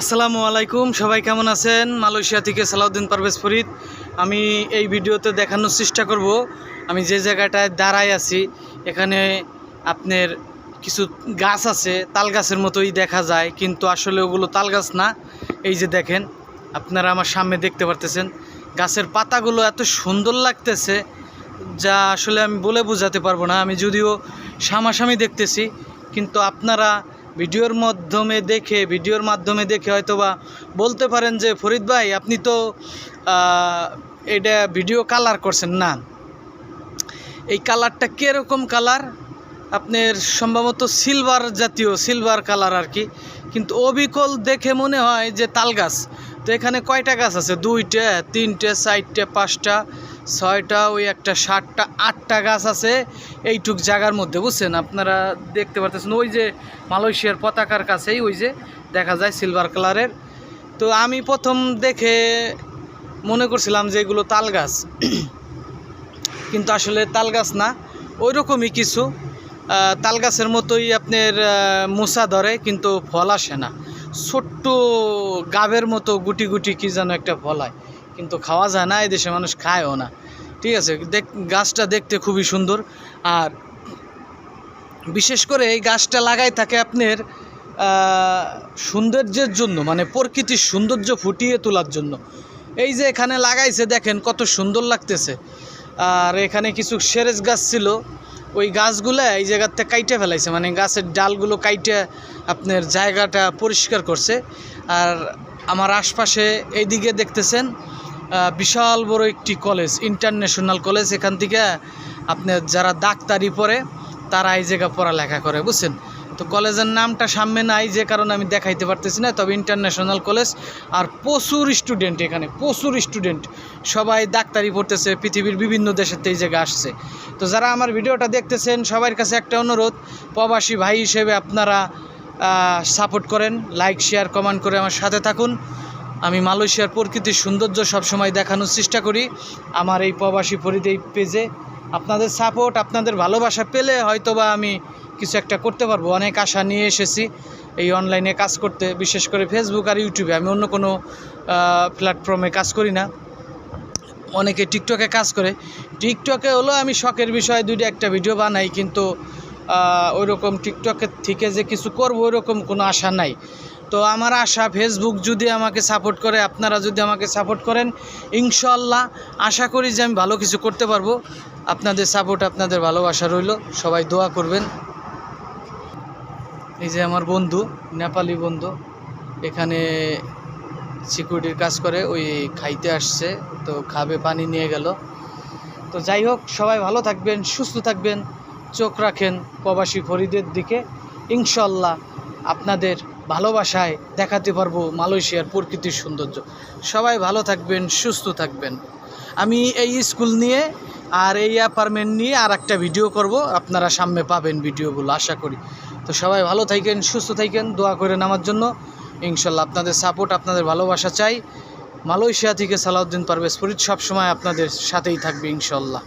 আসসালামু আলাইকুম, সবাই কেমন আছেন? মালয়েশিয়া থেকে সালাউদ্দিন পারভেজ ফরিদ। আমি এই ভিডিওতে দেখানোর চেষ্টা করব। আমি যে জায়গাটায় দাঁড়ায় আছি, এখানে আপনার কিছু গাছ আছে, তাল গাছের মতোই দেখা যায়, কিন্তু আসলে ওগুলো তাল গাছ না। এই যে দেখেন, আপনারা আমার সামনে দেখতে পারতেছেন, গাছের পাতাগুলো এত সুন্দর লাগতেছে, যা আসলে আমি বলে বোঝাতে পারব না। আমি যদিও সামাসামি দেখতেছি, কিন্তু আপনারা ভিডিওর মাধ্যমে দেখে, ভিডিওর মাধ্যমে দেখে হয়তোবা বলতে পারেন যে, ফরিদ ভাই, আপনি তো এটা ভিডিও কালার করছেন না। এই কালারটা কীরকম কালার আপনার সম্ভবত সিলভার জাতীয় সিলভার কালার আর কি। কিন্তু অবিকল দেখে মনে হয় যে তাল গাছ তো এখানে কয়টা গাছ আছে? দুইটা, তিনটে, চারটে, পাঁচটা। ছয়টা, ওই একটা সাতটা, আটটা গাছ আছে এইটুক জায়গার মধ্যে, বুঝছেন? আপনারা দেখতে পারতেছেন, ওই যে মালয়েশিয়ার পতাকার কাছেই, ওই যে দেখা যায় সিলভার কালারের তো আমি প্রথম দেখে মনে করছিলাম যে এগুলো তাল গাছ। কিন্তু আসলে তাল গাছ না ওই রকমই কিছু তাল গাছের মতোই আপনার মোসা ধরে, কিন্তু ফল আসে না। ছোট্ট গাবের মতো গুটি গুটি কি যেন একটা ফল হয়। কিন্তু খাওয়া যায় না এদেশে মানুষ খায়ও না। ঠিক আছে, দেখ, গাছটা দেখতে খুবই সুন্দর। আর বিশেষ করে এই গাছটা লাগাই থাকে আপনার সৌন্দর্যের জন্য মানে প্রকৃতির সৌন্দর্য ফুটিয়ে তোলার জন্য। এই যে এখানে লাগাইছে, দেখেন কত সুন্দর লাগতেছে। আর এখানে কিছু সেরেজ গাছ ছিল। ওই গাছগুলো এই জায়গাতে কাইটে ফেলাইছে মানে গাছের ডালগুলো কাইটে আপনার জায়গাটা পরিষ্কার করছে। আর আমার আশপাশে এইদিকে দেখতেছেন বিশাল বড় একটি কলেজ ইন্টারন্যাশনাল কলেজ। এখান থেকে আপনার যারা ডাক্তারি পড়ে, তারা এই জায়গা পড়ালেখা করে, বুঝছেন? তো কলেজের নামটা সামনে নাই, যে কারণে আমি দেখাইতে পারতেছি না। তবে ইন্টারন্যাশনাল কলেজ আর প্রচুর স্টুডেন্ট এখানে, প্রচুর স্টুডেন্ট সবাই ডাক্তারি পড়তেছে, পৃথিবীর বিভিন্ন দেশের এই জায়গায় আসছে। তো যারা আমার ভিডিওটা দেখতেছেন, সবার কাছে একটা অনুরোধ, প্রবাসী ভাই হিসেবে আপনারা সাপোর্ট করেন লাইক শেয়ার কমেন্ট করে আমার সাথে থাকুন। আমি মালয়েশিয়ার প্রকৃতির সৌন্দর্য সবসময় দেখানোর চেষ্টা করি। আমার এই প্রবাসী ফরিদ এই পেজে আপনাদের সাপোর্ট আপনাদের ভালোবাসা পেলে হয়তোবা আমি কিছু একটা করতে পারব। অনেক আশা নিয়ে এসেছি এই অনলাইনে কাজ করতে, বিশেষ করে ফেসবুক আর ইউটিউবে আমি অন্য কোনো প্ল্যাটফর্মে কাজ করি না। অনেকে টিকটকে কাজ করে। টিকটকে হলো আমি শখের বিষয়ে দুইটা একটা ভিডিও বানাই, কিন্তু ওই রকম টিকটকের থেকে যে কিছু করব ওই রকম কোনো আশা নাই। তো আমার আশা ফেসবুক যদি আমাকে সাপোর্ট করে, আপনারা যদি আমাকে সাপোর্ট করেন ইনশাল্লাহ আশা করি যে আমি ভালো কিছু করতে পারব। আপনাদের সাপোর্ট আপনাদের ভালোবাসা রইল। সবাই দোয়া করবেন। এই যে আমার বন্ধু, নেপালি বন্ধু, এখানে সিকিউরিটির কাজ করে, ওই খাইতে আসছে, তো খাবে, পানি নিয়ে গেল। তো যাই হোক, সবাই ভালো থাকবেন, সুস্থ থাকবেন, চোখ রাখেন প্রবাসী ফরিদের দিকে। ইনশাল্লাহ আপনাদের ভালোবাসায় দেখাতে পারব মালয়েশিয়ার প্রকৃতির সৌন্দর্য। সবাই ভালো থাকবেন, সুস্থ থাকবেন। আমি এই স্কুল নিয়ে আর এই অ্যাপার্টমেন্ট নিয়ে আর একটা ভিডিও করব। আপনারা সামনে পাবেন ভিডিওগুলো আশা করি। তো সবাই ভালো থাকেন, সুস্থ থাকেন, দোয়া করেন আমার জন্য। ইনশাল্লাহ আপনাদের সাপোর্ট আপনাদের ভালোবাসা চাই। মালয়েশিয়া থেকে সালাউদ্দিন পারভেজ ফরিদ সবসময় আপনাদের সাথেই থাকবে, ইনশাল্লাহ।